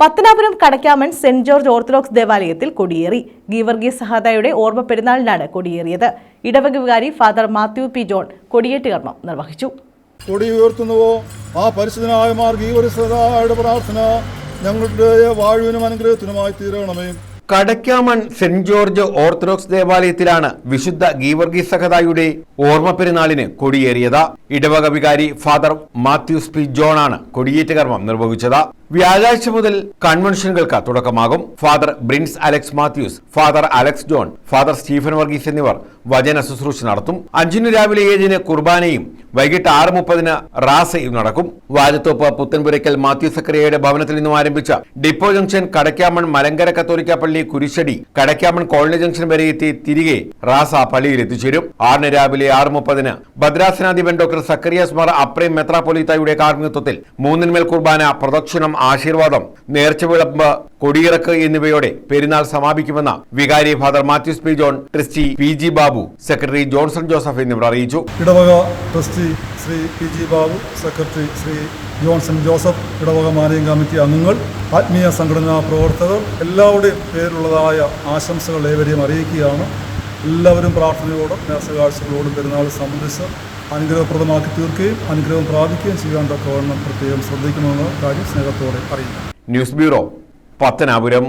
Pathanapuram Kadakkamon Saint George Orthodox ദേവാലയത്തിൽ കൊടിയേറി. ഗീവർഗീസ് സഹദായുടെ ഓർമ്മ പെരുന്നാളിനാണ് കൊടിയേറിയത്. ഇടവക വികാരി ഫാദർ മാത്യു പി ജോൺ കൊടിയേറ്റ് കർമ്മം നിർവഹിച്ചു. കൊടി ഉയർത്തുന്നുവോ? ആ പരിശുദ്ധനായ മാർഗീവരസതായുടെ പ്രാർത്ഥന ഞങ്ങളുടെ വാഴുവിനും അനുഗ്രഹത്തിനുമായി തീരണമേ. കടക്കാമൺ സെന്റ് ജോർജ് ഓർത്തഡോക്സ് ദേവാലയത്തിലാണ് വിശുദ്ധ ഗീവർഗീസ് സഹതായുടെ ഓർമ്മ പെരുന്നാളിന് കൊടിയേറിയത്. ഇടവക വികാരി ഫാദർ മാത്യൂസ് പി ജോണാണ് കൊടിയേറ്റ കർമ്മം നിർവഹിച്ചത്. വ്യാഴാഴ്ച മുതൽ കൺവെൻഷനുകൾക്ക് തുടക്കമാകും. Father Brins Alex Mathews father Alex John father Stephen Varghese എന്നിവർ വചന ശുശ്രൂഷ നടത്തും. അഞ്ചിന് രാവിലെ ഏഴിന് കുർബാനയും വൈകിട്ട് ആറ് മുപ്പതിന് റാസയും നടക്കും. വാജത്തോപ്പ് പുത്തൻപുരയ്ക്കൽ മാത്യു സക്കറിയയുടെ ഭവനത്തിൽ നിന്നും ആരംഭിച്ച ഡിപ്പോ ജംഗ്ഷൻ കടയ്ക്കാമൺ മലങ്കര കത്തോലിക്ക പള്ളി കുരിശടി കടയ്ക്കാമൺ കോളനി ജംഗ്ഷൻ വരെ എത്തി തിരികെ റാസ പള്ളിയിൽ എത്തിച്ചേരും. ആറിന് രാവിലെ ആറ് മുപ്പതിന് ഭദ്രാസനാധിപൻ ഡോക്ടർ സക്കറിയാസ് മാർ അപ്രേം മെത്രാപൊലിത്തായുടെ കാർമ്മികത്വത്തിൽ മൂന്നിന്മേൽ കുർബാന പ്രദക്ഷിണം ആശീർവാദം നേർച്ച വിളമ്പ് കൊടിയിറക്ക് എന്നിവയോടെ പെരുന്നാൾ സമാപിക്കുമെന്ന് വികാരി father Mathews P John trustee P G Babu secretary Johnson Joseph എന്നിവർ അറിയിച്ചു. ഇടവക trustee Shri P G Babu secretary Shri Johnson Joseph ഇടവക മാനേജിംഗ് കമ്മിറ്റി അംഗങ്ങൾ ആത്മീയ സംഘടനാ പ്രവർത്തകർ എല്ലാവരുടെയും പേരിലുള്ളതായ ആശംസകൾ ഏവരെയും അറിയിക്കുകയാണ്. എല്ലാവരും പ്രാർത്ഥനയോടും നേർച്ചകാഴ്ചകളോടും പെരുന്നാൾ സംബന്ധിച്ച് അനുഗ്രഹപ്രദമാക്കി തീർക്കുകയും അനുഗ്രഹം പ്രാപിക്കുകയും ചെയ്യാൻ തക്കവണ്ണം പ്രത്യേകം ശ്രദ്ധിക്കണമെന്ന കാര്യം സ്നേഹത്തോടെ അറിയിക്കും ന്യൂസ് ബ്യൂറോ പത്തനാപുരം.